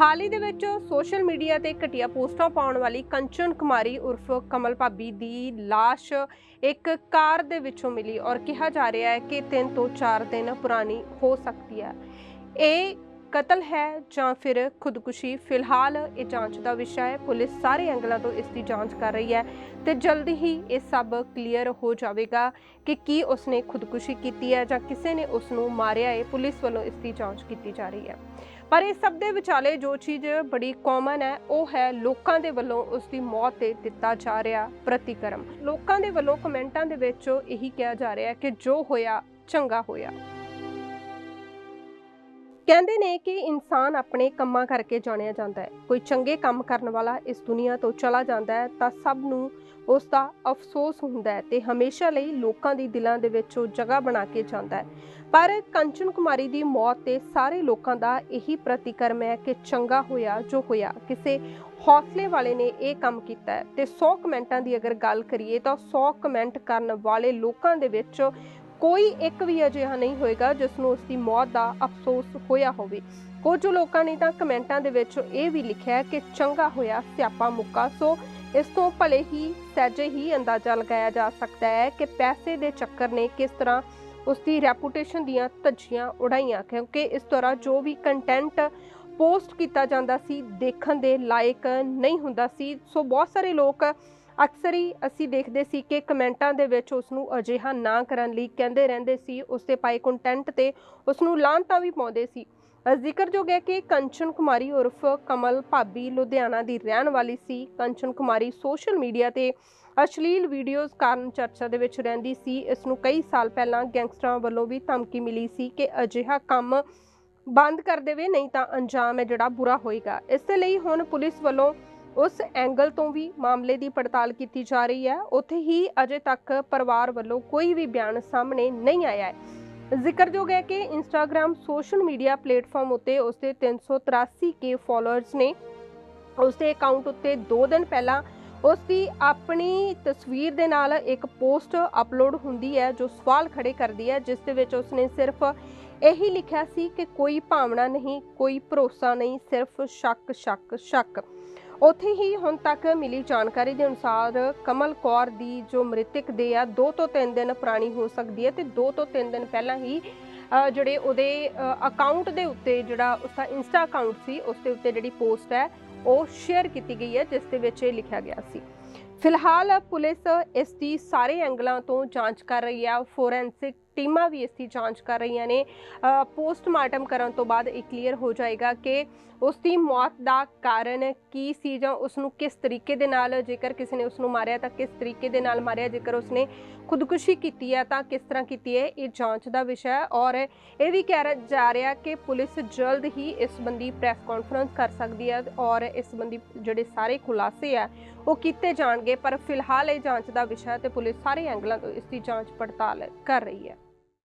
ਹਾਲ ਹੀ ਦੇ ਵਿੱਚ social media ਤੇ ਘਟੀਆ ਪੋਸਟਾਂ ਪਾਉਣ ਵਾਲੀ ਕੰਚਨ ਕੁਮਾਰੀ ਉਰਫ ਕਮਲ ਭਾਬੀ ਦੀ ਲਾਸ਼ ਇੱਕ ਕਾਰ ਦੇ ਵਿੱਚੋਂ ਮਿਲੀ ਔਰ ਕਿਹਾ ਜਾ ਰਿਹਾ ਹੈ ਕਿ 3 ਤੋਂ 4 ਦਿਨ ਪੁਰਾਣੀ ਹੋ ਸਕਦੀ ਹੈ। ਇਹ ਕਤਲ ਹੈ ਜਾਂ ਫਿਰ ਖੁਦਕੁਸ਼ੀ? ਫਿਲਹਾਲ ਇਹ ਜਾਂਚ ਦਾ ਵਿਸ਼ਾ ਹੈ। ਪੁਲਿਸ ਸਾਰੇ ਐਂਗਲਾਂ ਤੋਂ ਇਸ ਦੀ ਜਾਂਚ ਕਰ ਰਹੀ ਹੈ ਤੇ ਜਲਦੀ ਹੀ ਇਹ ਸਭ ਕਲੀਅਰ ਹੋ ਜਾਵੇਗਾ ਕਿ ਕੀ ਉਸਨੇ ਖੁਦਕੁਸ਼ੀ ਕੀਤੀ ਹੈ ਜਾਂ ਕਿਸੇ ਨੇ ਉਸ ਨੂੰ ਮਾਰਿਆ ਹੈ। ਪੁਲਿਸ ਵੱਲੋਂ ਇਸ ਦੀ ਜਾਂਚ ਕੀਤੀ ਜਾ ਰਹੀ ਹੈ। ਪਰ ਇਸ ਸਭ ਦੇ ਵਿਚਾਲੇ ਜੋ ਚੀਜ਼ ਬੜੀ ਕਾਮਨ ਹੈ, ਉਹ ਹੈ ਲੋਕਾਂ ਦੇ ਵੱਲੋਂ ਉਸ ਦੀ ਮੌਤ ਤੇ ਦਿੱਤਾ ਜਾ ਰਿਹਾ ਪ੍ਰਤੀਕਰਮ। ਲੋਕਾਂ ਦੇ ਵੱਲੋਂ ਕਮੈਂਟਾਂ ਦੇ ਵਿੱਚ ਇਹੀ ਕਿਹਾ ਜਾ ਰਿਹਾ ਹੈ ਕਿ ਜੋ ਹੋਇਆ, ਚੰਗਾ ਹੋਇਆ। ਕਹਿੰਦੇ ਨੇ ਕਿ ਇਨਸਾਨ ਆਪਣੇ ਕੰਮਾਂ ਕਰਕੇ ਜਾਣਿਆ ਜਾਂਦਾ ਹੈ। ਕੋਈ ਚੰਗੇ ਕੰਮ ਕਰਨ ਵਾਲਾ ਇਸ ਦੁਨੀਆ ਤੋਂ ਚਲਾ ਜਾਂਦਾ ਹੈ, ਤਾਂ ਸਭ ਨੂੰ ਉਸ ਦਾ ਅਫਸੋਸ ਹੁੰਦਾ ਹੈ ਤੇ ਹਮੇਸ਼ਾ ਲਈ ਲੋਕਾਂ ਦੀ ਦਿਲਾਂ ਦੇ ਵਿੱਚ ਉਹ ਜਗ੍ਹਾ ਬਣਾ ਕੇ ਜਾਂਦਾ ਹੈ। ਪਰ ਕੰਚਨ ਕੁਮਾਰੀ ਦੀ ਮੌਤ ਤੇ ਸਾਰੇ ਲੋਕਾਂ ਦਾ ਇਹੀ ਪ੍ਰਤੀਕਰਮ ਹੈ ਕਿ ਚੰਗਾ ਹੋਇਆ ਜੋ ਹੋਇਆ, ਕਿਸੇ ਹੌਸਲੇ ਵਾਲੇ ਨੇ ਇਹ ਕੰਮ ਕੀਤਾ ਤੇ 100 ਕਮੈਂਟਾਂ ਦੀ ਅਗਰ ਗੱਲ ਕਰੀਏ ਤਾਂ 100 ਕਮੈਂਟ ਕਰਨ ਵਾਲੇ ਲੋਕਾਂ ਦੇ ਵਿੱਚ ਕੋਈ ਇੱਕ ਵੀ ਅਜਿਹਾ ਨਹੀਂ ਹੋਏਗਾ ਜਿਸ ਨੂੰ ਉਸ ਦੀ ਮੌਤ ਦਾ ਅਫਸੋਸ ਹੋਇਆ ਹੋਵੇ। ਕੁਝ ਲੋਕਾਂ ਨੇ ਤਾਂ ਕਮੈਂਟਾਂ ਦੇ ਵਿੱਚ ਇਹ ਵੀ ਲਿਖਿਆ ਕਿ ਚੰਗਾ ਹੋਇਆ ਸਿਆਪਾ ਮੁੱਕਾ। ਸੋ ਇਸ ਤੋਂ ਭਲੇ ਹੀ, ਸਹਿਜੇ ਹੀ ਅੰਦਾਜ਼ਾ ਲਗਾਇਆ ਜਾ ਸਕਦਾ ਹੈ ਕਿ ਪੈਸੇ ਦੇ ਚੱਕਰ ਨੇ ਕਿਸ ਤਰ੍ਹਾਂ ਉਸ ਦੀ ਰੈਪੂਟੇਸ਼ਨ ਦੀਆਂ ਧੱਜੀਆਂ ਉਡਾਈਆਂ, ਕਿਉਂਕਿ ਇਸ ਤਰ੍ਹਾਂ ਜੋ ਵੀ ਕੰਟੈਂਟ ਪੋਸਟ ਕੀਤਾ ਜਾਂਦਾ ਸੀ, ਦੇਖਣ ਦੇ ਲਾਇਕ ਨਹੀਂ ਹੁੰਦਾ ਸੀ। ਸੋ ਬਹੁਤ ਸਾਰੇ ਲੋਕ ਅਕਸਰ ਹੀ ਅਸੀਂ ਦੇਖਦੇ ਸੀ ਕਿ ਕਮੈਂਟਾਂ ਦੇ ਵਿੱਚ ਉਸ ਨੂੰ ਅਜਿਹਾ ਨਾ ਕਰਨ ਲਈ ਕਹਿੰਦੇ ਰਹਿੰਦੇ ਸੀ ਉਸ ਦੇ ਪਾਏ ਕੰਟੈਂਟ ਤੇ ਉਸ ਨੂੰ ਲਾਂਤਾਂ ਵੀ ਪਾਉਂਦੇ ਸੀ। ਜ਼ਿਕਰਯੋਗ ਹੈ ਕਿ ਕੰਚਨ ਕੁਮਾਰੀ ਉਰਫ ਕਮਲ ਭਾਬੀ ਲੁਧਿਆਣਾ ਦੀ ਰਹਿਣ ਵਾਲੀ ਸੀ। ਕੰਚਨ ਕੁਮਾਰੀ ਸੋਸ਼ਲ ਮੀਡੀਆ ਤੇ ਅਸ਼ਲੀਲ ਵੀਡੀਓਜ਼ ਕਾਰਨ ਚਰਚਾ ਦੇ ਵਿੱਚ ਰਹਿੰਦੀ ਸੀ। ਇਸ ਨੂੰ ਕਈ ਸਾਲ ਪਹਿਲਾਂ ਗੈਂਗਸਟਰਾਂ ਵੱਲੋਂ ਵੀ ਧਮਕੀ ਮਿਲੀ ਸੀ ਕਿ ਅਜਿਹਾ ਕੰਮ ਬੰਦ ਕਰ ਦੇਵੇ, ਨਹੀਂ ਤਾਂ ਅੰਜਾਮ ਹੈ ਜਿਹੜਾ ਬੁਰਾ ਹੋਏਗਾ। ਇਸ ਦੇ ਲਈ ਹੁਣ ਪੁਲਿਸ ਵੱਲੋਂ ਉਸ ਐਂਗਲ ਤੋਂ ਵੀ ਮਾਮਲੇ ਦੀ ਪੜਤਾਲ ਕੀਤੀ ਜਾ ਰਹੀ ਹੈ। ਉੱਥੇ ਹੀ ਅਜੇ ਤੱਕ ਪਰਿਵਾਰ ਵੱਲੋਂ ਕੋਈ ਵੀ ਬਿਆਨ ਸਾਹਮਣੇ ਨਹੀਂ ਆਇਆ ਹੈ। ਜ਼ਿਕਰਯੋਗ ਹੈ ਕਿ ਇੰਸਟਾਗ੍ਰam ਸੋਸ਼ਲ ਮੀਡੀਆ ਪਲੇਟਫਾਰਮ ਉੱਤੇ ਉਸਦੇ 383 ਕੇ ਫਾਲੋਅਰਸ ਨੇ ਉਸਦੇ ਅਕਾਊਂਟ ਉੱਤੇ 2 ਦਿਨ ਪਹਿਲਾਂ ਉਸ ਦੀ ਆਪਣੀ ਤਸਵੀਰ ਦੇ ਨਾਲ ਇੱਕ ਪੋਸਟ ਅਪਲੋਡ ਹੁੰਦੀ ਹੈ, ਜੋ ਸਵਾਲ ਖੜੇ ਕਰਦੀ ਹੈ, ਜਿਸ ਦੇ ਵਿੱਚ ਉਸਨੇ ਸਿਰਫ ਇਹੀ ਲਿਖਿਆ ਸੀ ਕਿ ਕੋਈ ਭਾਵਨਾ ਨਹੀਂ, ਕੋਈ ਭਰੋਸਾ ਨਹੀਂ, ਸਿਰਫ ਸ਼ੱਕ ਸ਼ੱਕ ਸ਼ੱਕ। ਉੱਥੇ ਹੀ ਹੁਣ ਤੱਕ ਮਿਲੀ ਜਾਣਕਾਰੀ ਦੇ ਅਨੁਸਾਰ ਕਮਲ ਕੌਰ ਦੀ ਜੋ ਮ੍ਰਿਤਕ ਦੇ ਆ 2 ਤੋਂ 3 ਦਿਨ ਪੁਰਾਣੀ ਹੋ ਸਕਦੀ ਹੈ ਤੇ 2 ਤੋਂ 3 ਦਿਨ ਪਹਿਲਾਂ ਹੀ ਜਿਹੜੇ ਉਹਦੇ ਅਕਾਊਂਟ ਦੇ ਉੱਤੇ ਜਿਹੜਾ ਉਸਦਾ ਇੰਸਟਾ ਅਕਾਊਂਟ ਸੀ ਉਸ ਦੇ ਉੱਤੇ ਜਿਹੜੀ ਪੋਸਟ ਹੈ, ਉਹ ਸ਼ੇਅਰ ਕੀਤੀ ਗਈ ਹੈ, ਜਿਸ ਦੇ ਵਿੱਚ ਇਹ ਲਿਖਿਆ ਗਿਆ ਸੀ। ਫਿਲਹਾਲ ਪੁਲਿਸ ਇਸ ਦੀ ਸਾਰੇ ਐਂਗਲਾਂ ਤੋਂ ਜਾਂਚ ਕਰ ਰਹੀ ਹੈ ਫੋਰੈਂਸਿਕ ਟੀਮਾਂ ਵੀ ਇਸ ਦੀ ਜਾਂਚ ਕਰ ਰਹੀਆਂ ਨੇ। ਪੋਸਟਮਾਰਟਮ ਕਰਨ ਤੋਂ ਬਾਅਦ ਇਹ ਕਲੀਅਰ ਹੋ ਜਾਏਗਾ ਕਿ ਉਸ ਦੀ ਮੌਤ ਦਾ ਕਾਰਨ ਕੀ ਸੀ ਜਾਂ ਉਸ ਨੂੰ ਕਿਸ ਤਰੀਕੇ ਦੇ ਨਾਲ ਜੇਕਰ ਕਿਸੇ ਨੇ ਉਸ ਨੂੰ ਮਾਰਿਆ ਤਾਂ ਕਿਸ ਤਰੀਕੇ ਦੇ ਨਾਲ ਮਾਰਿਆ, ਜੇਕਰ ਉਸਨੇ ਖੁਦਕੁਸ਼ੀ ਕੀਤੀ ਹੈ ਤਾਂ ਕਿਸ ਤਰ੍ਹਾਂ ਕੀਤੀ ਹੈ, ਇਹ ਜਾਂਚ ਦਾ ਵਿਸ਼ਾ ਹੈ। ਔਰ ਇਹ ਵੀ ਕਿਹਾ ਜਾ ਰਿਹਾ ਕਿ ਪੁਲਿਸ ਜਲਦ ਹੀ ਇਸ ਸੰਬੰਧੀ ਪ੍ਰੈਸ ਕਾਨਫਰੰਸ ਕਰ ਸਕਦੀ ਹੈ ਔਰ ਇਸ ਸੰਬੰਧੀ ਜਿਹੜੇ ਸਾਰੇ ਖੁਲਾਸੇ ਆ ਉਹ ਕੀਤੇ ਜਾਣਗੇ। ਪਰ ਫਿਲਹਾਲ ਇਹ ਜਾਂਚ ਦਾ ਵਿਸ਼ਾ ਹੈ ਤੇ ਪੁਲਿਸ ਸਾਰੇ ਐਂਗਲਾਂ ਤੋਂ ਇਸ ਦੀ ਜਾਂਚ ਪੜਤਾਲ ਕਰ ਰਹੀ ਹੈ।